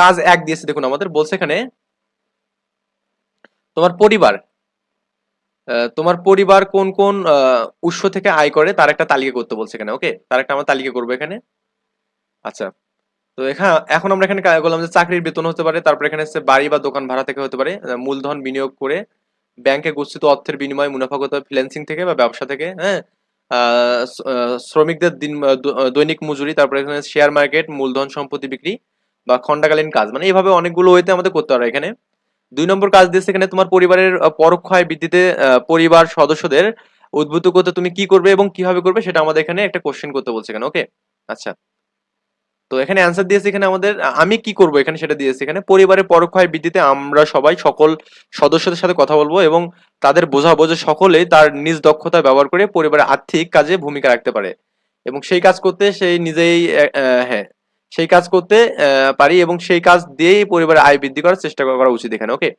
কাজ এক দিয়েছে, দেখুন আমাদের বলছে এখানে, তোমার পরিবার তোমার পরিবার কোন কোন উৎস থেকে আয় করে তার একটা তালিকা করতে বলছে এখানে ওকে তার একটা আমরা তালিকা করব এখানে। আচ্ছা তো এখানে এখন আমরা এখানে বললাম যে চাকরির বেতন হতে পারে, তারপর এখানে হচ্ছে বাড়ি বা দোকান ভাড়া থেকে হতে পারে মূলধন বিনিয়োগ করে ব্যাংকে গচ্ছিত অর্থের বিনিময়ে মুনাফা করতে হবে থেকে বা ব্যবসা থেকে হ্যাঁ? শ্রমিকদের দিন দৈনিক মজুরি, তারপরে এখানে শেয়ার মার্কেট মূলধন সম্পত্তি বিক্রি বা খণ্ডকালীন কাজ। মানে এইভাবে অনেকগুলো ওয়েতে আমাদের করতে পারে এখানে দুই নম্বর কাজ দিয়েছে এখানে তোমার পরিবারের পরোক্ষ আয় বৃদ্ধিতে পরিবার সদস্যদের উদ্বুদ্ধ করতে তুমি কি করবে এবং কীভাবে করবে সেটা আমাদের এখানে একটা কোশ্চেন করতে বলছে এখানে ওকে আচ্ছা। তো এখানে অ্যান্সার দিয়েছে এখানে আমাদের আমি কি করব এখানে সেটা দিয়েছে এখানে। পরিবারের পরোক্ষ আয় বৃদ্ধিতে আমরা সবাই সকল সদস্যদের সাথে কথা বলব এবং তাদের বোঝাবো যে সকলেই তার নিজ দক্ষতা ব্যবহার করে পরিবারের আর্থিক কাজে ভূমিকা রাখতে পারে। এবং সেই কাজ করতে সেই নিজেই হ্যাঁ সেই কাজ করতে পারি এবং সেই কাজ দিয়েই পরিবারের আয় বৃদ্ধি করার চেষ্টা করা উচিত এখানে ওকে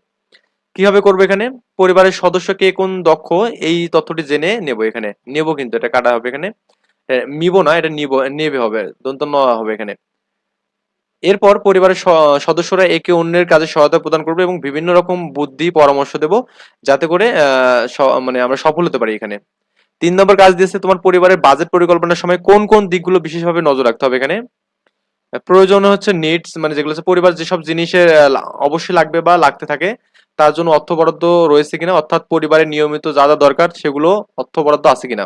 কীভাবে করব এখানে? পরিবারের সদস্য কে কোন দক্ষ এই তথ্যটি জেনে নেব এখানে। নেব কিন্তু, এটা কাটা হবে এখানে। নিব না, এটা নিব, নেবে হবে, দন্ত ন হবে এখানে। এরপর পরিবারের সদস্যরা একে অন্যের কাজে সহায়তা প্রদান করবে এবং বিভিন্ন রকম বুদ্ধি, পরামর্শ দেব যাতে করে মানে আমরা সফল হতে পারি এখানে। তিন নম্বর কাজ দিয়েছে তোমার পরিবারের বাজেট পরিকল্পনার সময় কোন কোন দিকগুলো বিশেষভাবে নজর রাখতে হবে এখানে? প্রয়োজন হচ্ছে নিডস মানে যেগুলো হচ্ছে পরিবার, যেসব জিনিসের অবশ্যই লাগবে বা লাগতে থাকে, তার জন্য অর্থ বরাদ্দ রয়েছে কিনা, অর্থাৎ পরিবারের নিয়মিত যা যা দরকার, সেগুলো অর্থ বরাদ্দ আছে কিনা।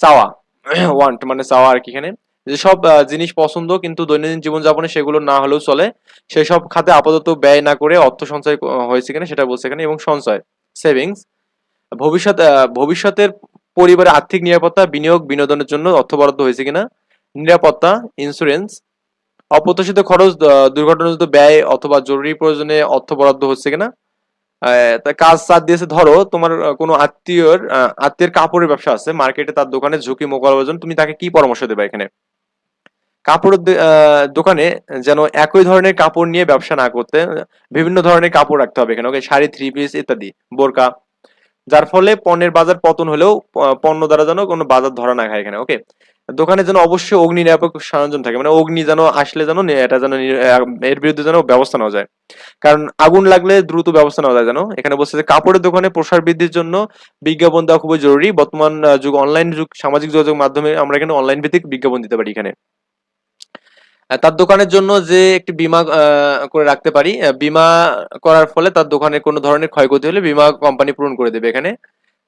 চাওয়া ওয়ান্ট মানে চাওয়া আর কি এখানে। যেসব জিনিস পছন্দ, কিন্তু দৈনন্দিন জীবনযাপনে সেগুলো না হলেও চলে, সেসব খাতে আপাতত ব্যয় না করে অর্থ সঞ্চয় হয়েছে কিনা, সেটা বলছে এখানে, এবং সঞ্চয় সেভিংস ভবিষ্যৎ ভবিষ্যতের পরিবারের আর্থিক নিরাপত্তা, বিনিয়োগ, বিনোদনের জন্য অর্থ বরাদ্দ হয়েছে কিনা নিরাপত্তা ইন্স্যুরেন্স অপ্রত্যাশিত খরচ দুর্ঘটনাজনিত ব্যয় অথবা জরুরি প্রয়োজনে অর্থ বরাদ্দ হচ্ছে কিনা? কাজ সাথ দিয়েছে, ধরো, তোমার কোনো আত্মীয়র আত্মীয়ের কাপড়ের ব্যবসা আছে, মার্কেটে তার দোকানে ঝুঁকি মোকাবেলার জন্য তুমি তাকে কি পরামর্শ দেবে এখানে? কাপড়ের দোকানে যেন একই ধরনের কাপড় নিয়ে ব্যবসা না করতে, বিভিন্ন ধরনের কাপড় রাখতে হবে এখানে, ওকে, শাড়ি থ্রি পিস ইত্যাদি, বোরকা। যার ফলে পণ্যের বাজার পতন হলেও পণ্য দ্বারা যেন কোনো বাজার ধরা না খায় এখানে, ওকে? দোকানে যেন অবশ্যই অগ্নি নিরাপক সরঞ্জাম থাকে। মানে অগ্নি যেন আসলে যেন এটা যেন এর বিরুদ্ধে যেন ব্যবস্থা নেওয়া যায়। কারণ আগুন লাগলে দ্রুত ব্যবস্থা নেওয়া যায় যেন। এখানে বলছে যে কাপড়ের দোকানে প্রসার বৃদ্ধির জন্য বিজ্ঞাপন দেওয়া খুবই জরুরি। বর্তমান যুগ অনলাইন যুগ, সামাজিক যোগাযোগ মাধ্যমে আমরা এখানে অনলাইন ভিত্তিক বিজ্ঞাপন দিতে পারি এখানে। তার দোকানের জন্য যে একটি বীমা করে রাখতে পারি বীমা করার ফলে তার দোকানের কোনো ধরনের ক্ষয়ক্ষতি হলে বীমা কোম্পানি পূরণ করে দেবে এখানে।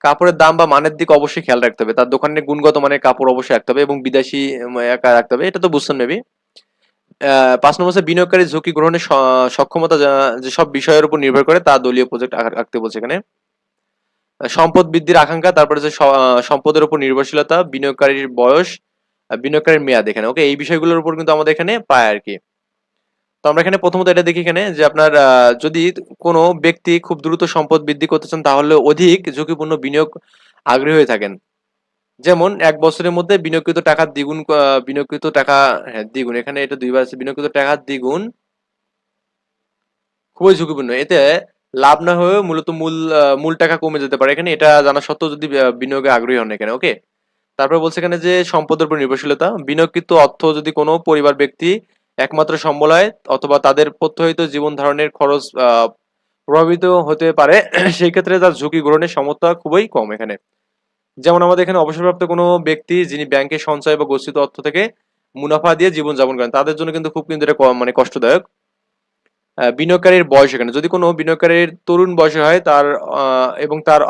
কাপড়ের দাম বা মানের দিকে অবশ্যই খেয়াল রাখতে হবে। তার দোকানের গুণগত মানের কাপড় অবশ্যই রাখতে হবে এবং বিদেশি রাখতে হবে। এটা তো বুঝছেন মেবি? পাঁচ নম্বর হচ্ছে বিনিয়োগকারী ঝুঁকি গ্রহণের সক্ষমতা যা- যেসব বিষয়ের উপর নির্ভর করে তা দলীয় প্রজেক্ট রাখতে বলছে এখানে। সম্পদ বৃদ্ধির আকাঙ্ক্ষা তারপরে আহ, সম্পদের উপর নির্ভরশীলতা বিনিয়োগকারীর বয়স বিনিয়োগকারীর মেয়াদ এখানে। ওকে এই বিষয়গুলোর উপর কিন্তু আমাদের এখানে পায় আর কি। তো আমরা এখানে প্রথমত এটা দেখি এখানে যে আপনার যদি কোনো ব্যক্তি খুব দ্রুত সম্পদ বৃদ্ধি করতে চান, তাহলে অধিক ঝুঁকিপূর্ণ বিনিয়োগ আগ্রহী হয়ে থাকেন। যেমন এক বছরের মধ্যে বিনিয়োগকৃত টাকার দ্বিগুণ বিনিয়োগকৃত টাকা হ্যাঁ দ্বিগুণ, এখানে এটা দুইবার আছে, বিনিয়োগকৃত টাকার দ্বিগুণ খুবই ঝুঁকিপূর্ণ। এতে লাভ না হয়ে মূলত মূল মূল টাকা কমে যেতে পারে। এখানে এটা জানা সত্ত্বেও যদি বিনিয়োগে আগ্রহী হন এখানে, ওকে? তারপর বলছে এখানে যে সম্পদের উপর নির্ভরশীলতা, বিনিয়োগকৃত অর্থ যদি কোনো পরিবার ব্যক্তি একমাত্র সম্বল হয় অথবা তাদের প্রত্যহিত জীবন ধারণের খরচ প্রভাবিত হতে পারে। সেই ক্ষেত্রে তার ঝুঁকি গ্রহণের সমর্থা খুবই কম এখানে। যেমন আমাদের এখানে অবসরপ্রাপ্ত কোনো ব্যক্তি যিনি ব্যাংকে সঞ্চয় বা গচ্ছিত অর্থ থেকে মুনাফা দিয়ে জীবন যাপন করেন, তাদের জন্য কিন্তু খুব কিন্তু এটা মানে কষ্টদায়ক। বিনিয়োগকারীর বয়স এখানে। যদি কোনো বিনিয়োগকারীর তরুণ বয়সে হয়, তার এবং তার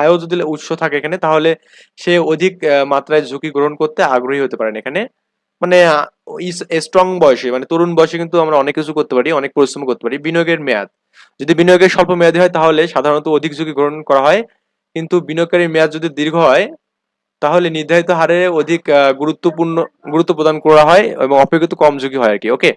আয়ও যদি উৎস থাকে এখানে, তাহলে সে অধিক মাত্রায় ঝুঁকি গ্রহণ করতে আগ্রহী হতে পারেন এখানে। মানে স্ট্রং বয়সে মানে তরুণ বয়সে কিন্তু আমরা অনেক কিছু করতে পারি, অনেক পরিশ্রম করতে পারি, বিনিয়োগের মেয়াদ। যদি বিনিয়োগের স্বল্প মেয়াদী হয়, তাহলে সাধারণত অধিক ঝুঁকি গ্রহণ করা হয়, কিন্তু বিনিয়োগকারীর মেয়াদ যদি দীর্ঘ হয়, তাহলে নির্ধারিত হারে অধিক গুরুত্বপূর্ণ, গুরুত্ব প্রদান করা হয় এবং অপেক্ষিত কম ঝুঁকি হয় আর কি ওকে